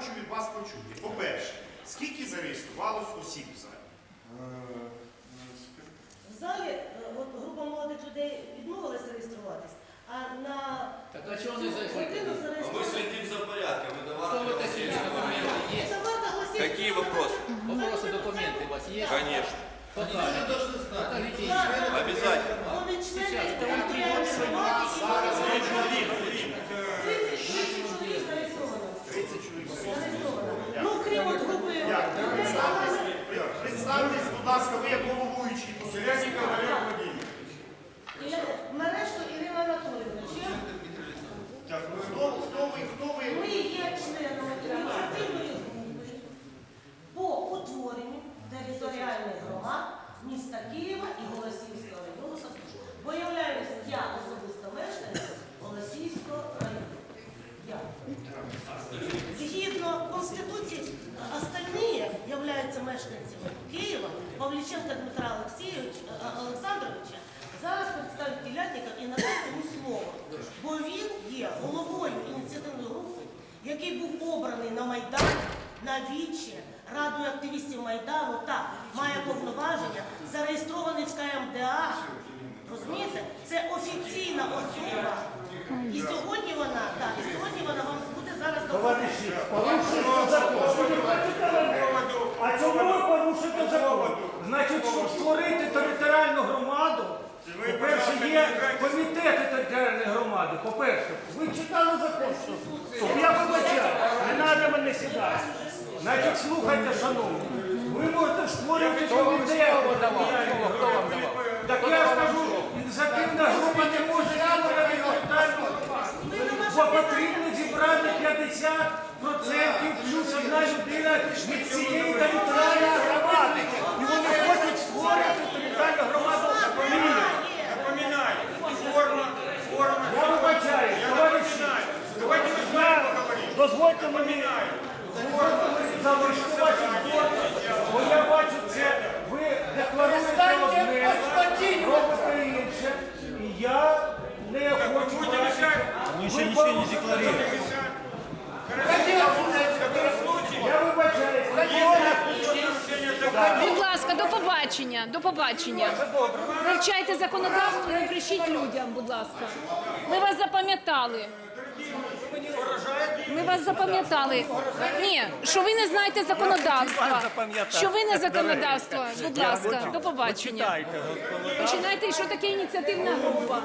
хочу від вас почути. По-перше, скільки зареєструвалось осіб в залі? В залі е, от, група молодих людей відмовилася реєструватись, а на Так а чого не цю зайшли? годину А мы зареєструвалися. следим за порядком. Это Кто в важно. это сильно документы есть? Давайте оголосіть, Какие хто вопросы? Вопросы, документы у вас есть? Конечно. Покажите. Покажите. Так, Обязательно. Вони члени ласка, ви як головуючий. Посередников Олег Владимирович. Мережко Ірина Анатолійовна. Так, ну, хто, хто ви, хто ви? Ми є членами ініціативної групи по утворенню територіальних громад міста Києва і Голосіївського району. Бо являюсь я особисто мешканцем Голосіївського району. Я. Згідно Конституції, остальні являються мешканцями Києва, Павліченка Дмитра Олексійовича, е, Олександровича, зараз представить Телятника і надасть йому слово. Бо він є головою ініціативної групи, який був обраний на Майдан, на Вічі, Радою активістів Майдану, так, має повноваження, зареєстрований в КМДА. Розумієте? Це офіційна особа. І сьогодні вона, так, і сьогодні вона вам Товариші, порушуєте закон. А чому ви порушуєте закон? Значить, щоб створити територіальну громаду, по-перше, є комітети територіальної громади. По-перше, ви читали закон, що я вибачаю, не треба мене сідати. Значить, слухайте, шановні, ви можете створювати комітет. Так я скажу, ініціативна група не може створити територіальну громаду. Бо потрібно 50% плюс одна людина від цієї територіальної громади. І вони хочуть створити територіальну громаду в Напоминаю, форма, форма. Я вибачаю, товариші. Я, дозвольте мені залишити ваші зборки, бо я бачу це, ви декларуєте одне, робите інше, і я не хочу бачити. Ви ще нічого не декларуєте. Будь ласка, до побачення, до побачення. Вивчайте законодавство, не брешіть людям, будь ласка. Ми вас запам'ятали. Ми вас запам'ятали. Ні, що ви не знаєте законодавства. Що ви не законодавство. Будь ласка, до побачення. Починайте, що таке ініціативна група?